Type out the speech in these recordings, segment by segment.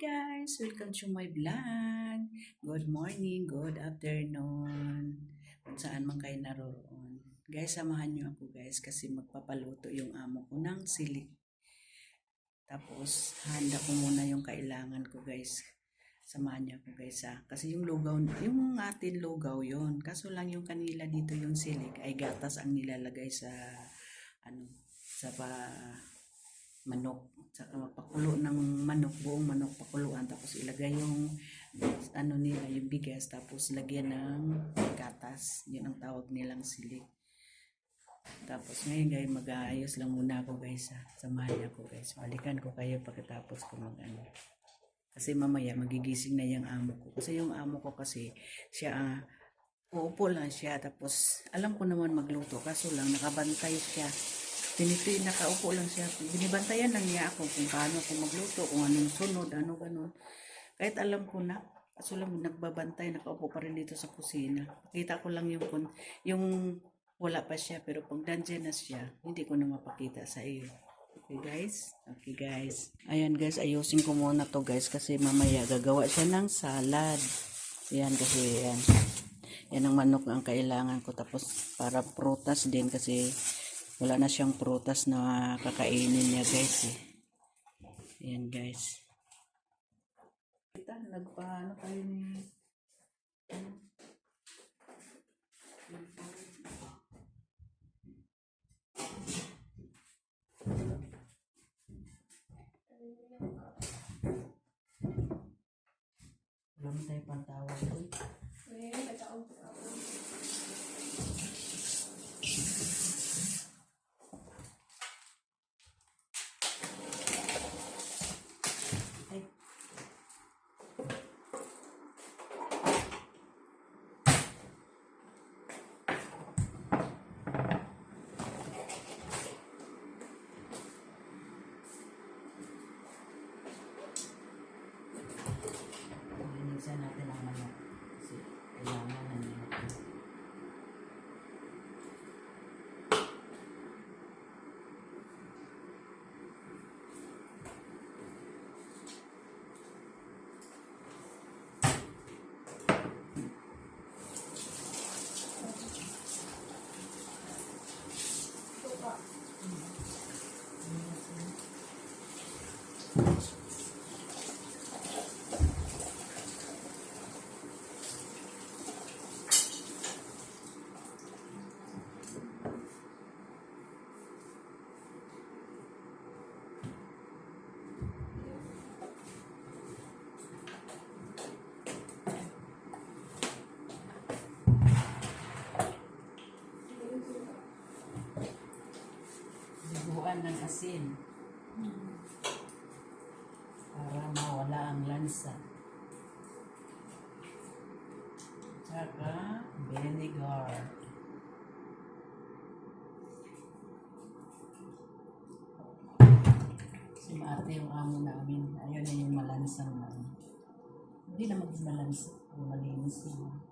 guys! Welcome to my vlog. Good morning, good afternoon. Kung saan man kayo naroon. Guys, samahan niyo ako guys kasi magpapaluto yung amo ko ng sili. Tapos, handa ko muna yung kailangan ko guys. Samahan niyo ako guys ha. Kasi yung lugaw, yung atin lugaw yon Kaso lang yung kanila dito yung silik ay gatas ang nilalagay sa ano sa pa manok saka pakulo ng manok buong manok pakuluan tapos ilagay yung ano nila yung bigas tapos lagyan ng gatas yun ang tawag nilang silik tapos ngayon guys mag-aayos lang muna ako guys ha. Samahan niyo ako guys. Balikan ko kayo pagkatapos ko mag ano. Kasi mamaya magigising na yung amo ko. Kasi yung amo ko kasi siya ah, uupo lang siya tapos alam ko naman magluto kaso lang nakabantay siya Tiniti, nakaupo lang siya. Binibantayan lang niya ako kung paano ako magluto, kung anong sunod, ano ganon. Kahit alam ko na, kaso lang nagbabantay, nakaupo pa rin dito sa kusina. Kita ko lang yung, yung wala pa siya, pero pag nandyan na siya, hindi ko na mapakita sa iyo. Okay guys? Okay guys. Ayan guys, ayusin ko muna to guys kasi mamaya gagawa siya ng salad. Ayan kasi yan. Yan ang manok ang kailangan ko. Tapos para prutas din kasi wala na siyang prutas na kakainin niya guys eh. Ayan guys. Kita, nagpaano tayo ni... Wala mo tayo pantawag doon. Ay. Linisan natin ang manok. Kasi kailangan na natin. Liguan ng asin. Para mawala ang lansa. Tsaka vinegar. Si Marte yung amo namin. Ayun na yung malansang na. Hindi na maging malansa. Malinis yun.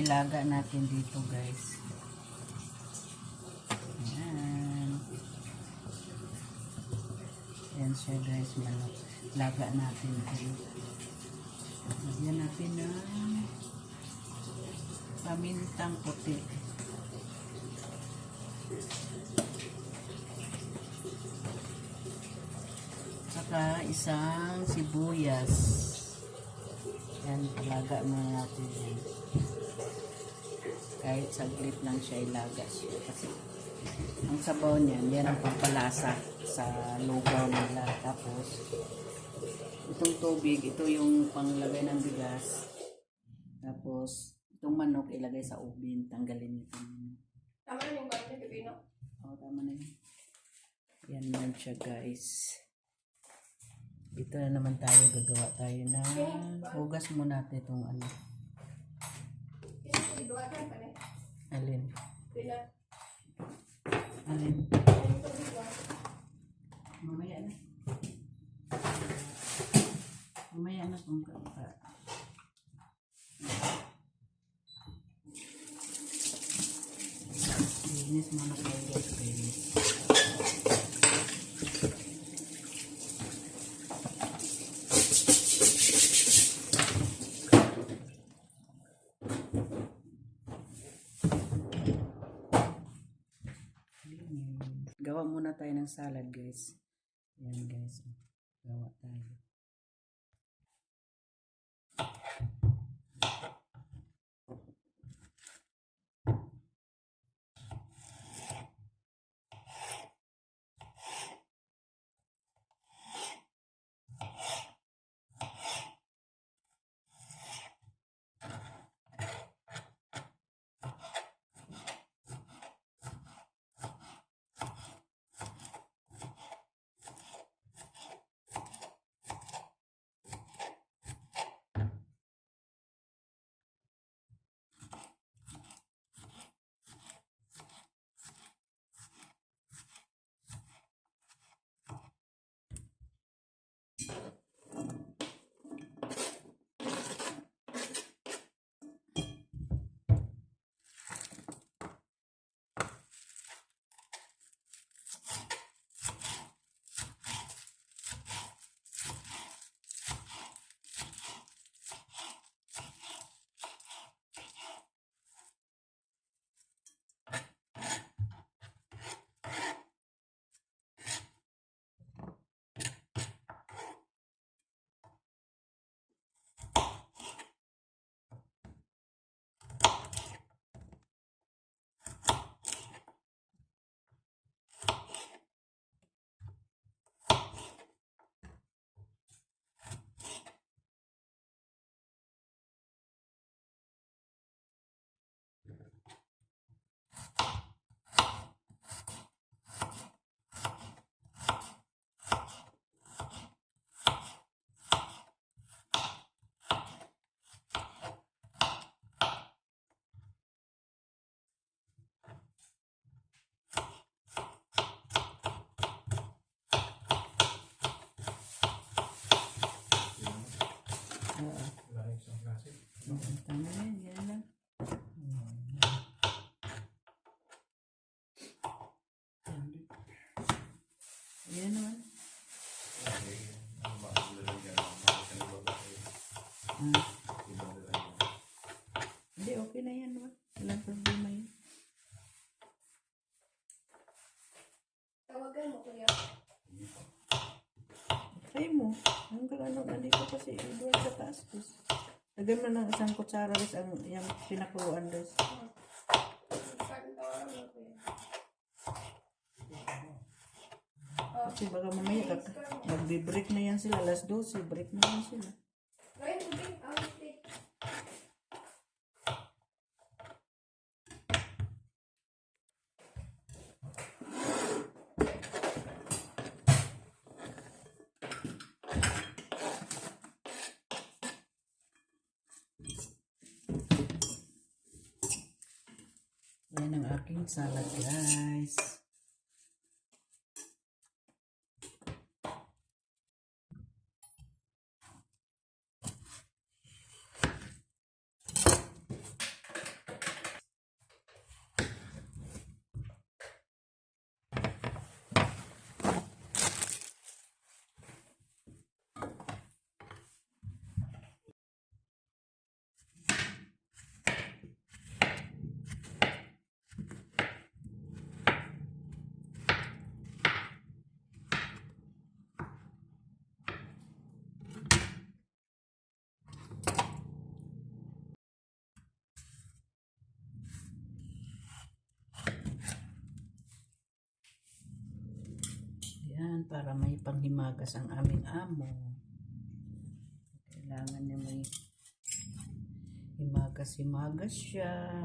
Ilaga natin dito guys. Ayan. Ayan siya guys, manok. Laga natin dito. Lagyan natin ng pamintang puti. Saka isang sibuyas. Yan, ilaga muna natin yan. Kahit saglit lang siya ilaga siya. Kasi ang sabaw niyan, yan ang pampalasa sa lugaw nila. Tapos, itong tubig, ito yung panglagay ng bigas. Tapos, itong manok ilagay sa ubin. Tanggalin ito. Tama na yung gamit ni Pipino. Oo, tama na yun. Yan lang siya guys. Dito na naman tayo gagawa tayo na hugas mo natin itong ano. Alin? Alin? Mamaya na. Mamaya na kung ka. ka- Linis mo na kayo Muna tayo ng salad guys. Yan guys. Ano, nandito kasi doon sa taas. Tapos, lagyan mo ng isang kutsara guys, ang yung pinakuluan guys. Kasi baka mamaya kak magbe-break na yan sila. Alas 12, break na yan sila. Ryan, tubig. Ah, tubig. Aking salad guys. Kailangan para may panghimagas ang aming amo. Kailangan niya may himagas-himagas siya.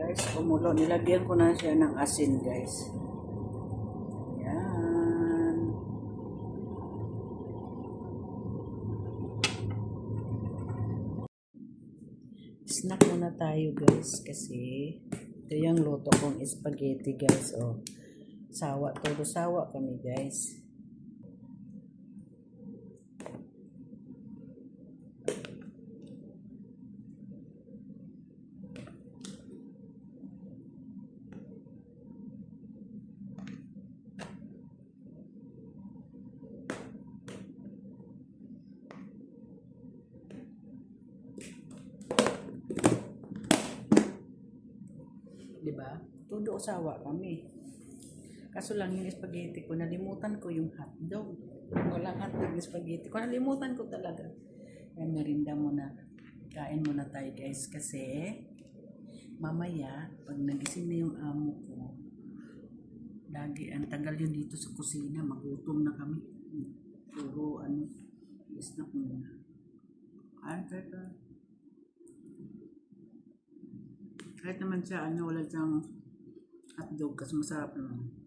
Guys, kumulo. Nilagyan ko na siya ng asin, guys. Ayan. Snack muna tayo, guys, kasi ito yung luto kong spaghetti, guys. Oh. Sawa, todo sawa kami, guys. Di ba? Todo usawa kami. Kaso lang yung spaghetti ko, nalimutan ko yung hotdog. Walang hotdog yung spaghetti ko. Nalimutan ko talaga. Yan, merinda muna. Kain muna tayo guys kasi mamaya, pag nagising na yung amo ko, lagi, ang tagal yun dito sa kusina, magutom na kami. Puro ano, snack muna. Ay, teka. Kahit naman siya, ano, wala siyang hotdog kasi masarap naman.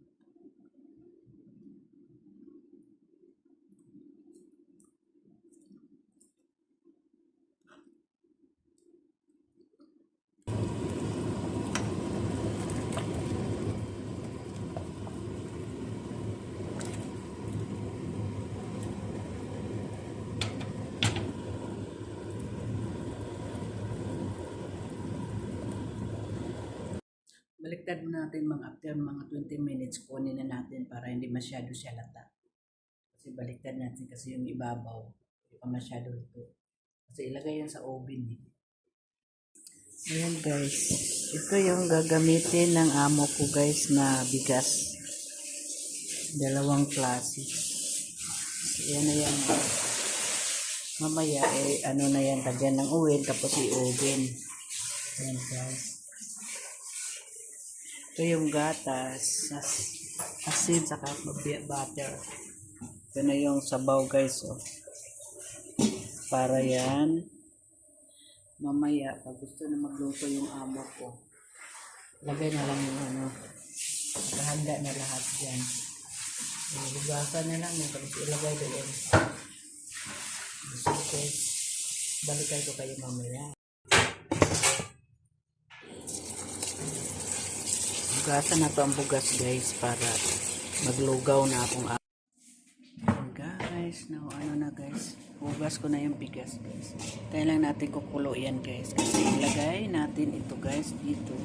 Baliktad natin mga after mga 20 minutes, kunin na natin para hindi masyado siya lata. Kasi baliktad natin kasi yung ibabaw, hindi pa masyado ito. Kasi ilagay yan sa oven eh. Ayan guys, ito yung gagamitin ng amo ko guys na bigas. Dalawang klase. Yan na yan. Mamaya eh, ano na yan, lagyan ng oil tapos i-oven. Ayan guys. Ito yung gatas, as- asin, saka butter. Ito na yung sabaw guys, oh. Para yan. Mamaya, pag gusto na magluto yung amo ko, lagay na lang yung ano, nakahanda na lahat dyan. Hugasan na lang, tapos ilagay doon. So, guys, balikan ko kayo mamaya. Hugasan na to ang bugas guys para maglugaw na akong guys, now ano na guys hugas ko na yung bigas guys. Kaya lang natin kukulo yan guys kasi ilagay natin ito guys dito.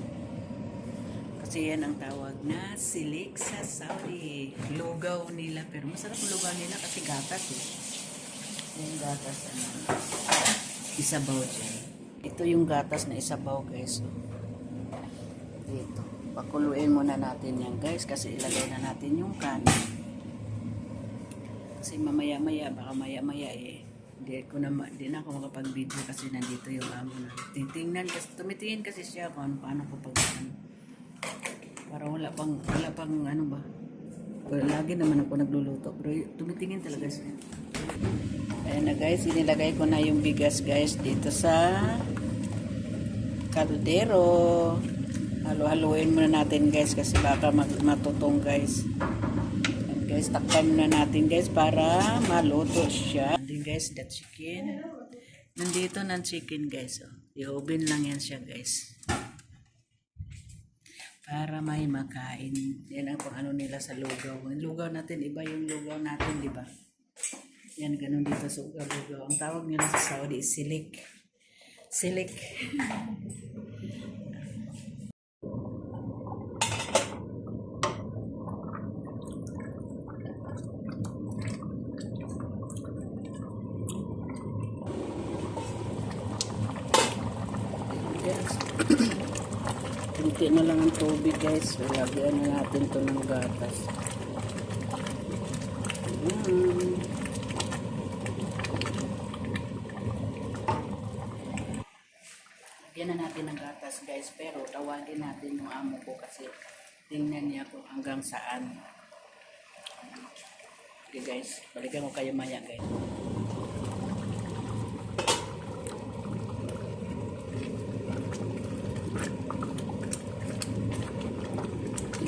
Kasi yan ang tawag na silik sa Saudi. Lugaw nila pero masarap lugaw nila kasi gatas eh. Yung gatas ano. Isabaw dyan. Ito yung gatas na isabaw guys oh. Dito. Pakuluin muna natin yan guys kasi ilagay na natin yung kanin. Kasi mamaya maya, baka maya maya eh. Hindi ko na, ma- di na ako makapag-video kasi nandito yung amo na. Titingnan kasi, tumitingin kasi siya kung ano, paano ko pag ano. Para wala pang, wala pang ano ba. Well, lagi naman ako nagluluto pero tumitingin talaga siya. Ayan na guys, inilagay ko na yung bigas guys dito sa kaldero. Halo-haluin muna natin guys kasi baka mag- matutong guys. Ayan, guys, takpan muna natin guys para maluto siya. Ayan guys, that chicken. Nandito ng chicken guys. Oh. I-oven lang yan siya guys. para may makain. Yan ang pang ano nila sa lugaw. Ang lugaw natin, iba yung lugaw natin, di ba? Yan, ganun dito sa lugaw. Ang tawag nila sa Saudi is silik. Silik. Guys, kunti na lang ang tubig guys. Lagyan na natin to ng gatas. Ayan. Lagyan na natin ng gatas guys. Pero tawagin natin yung amo ko kasi tingnan niya kung hanggang saan. Okay guys, balikan ko kayo maya guys.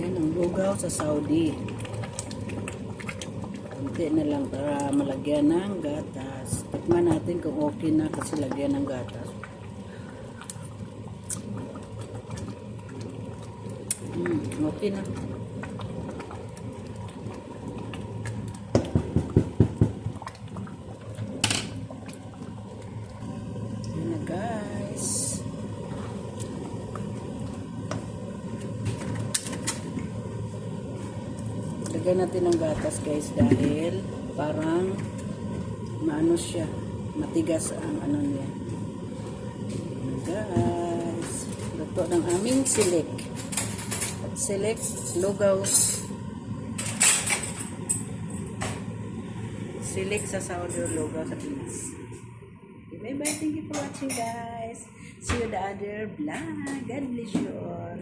Yan ang lugaw sa Saudi. Kunti na lang para malagyan ng gatas. Tikman natin kung okay na kasi lagyan ng gatas. Hmm, okay na. Yan na guys. Lagyan natin ng gatas guys dahil parang maano siya, matigas ang ano niya. Guys, luto ng aming silik. Silik, lugaw. Silik sa Saudi lugaw sa Pinas. Bye bye, thank you for watching guys. See you the other vlog. God bless you all.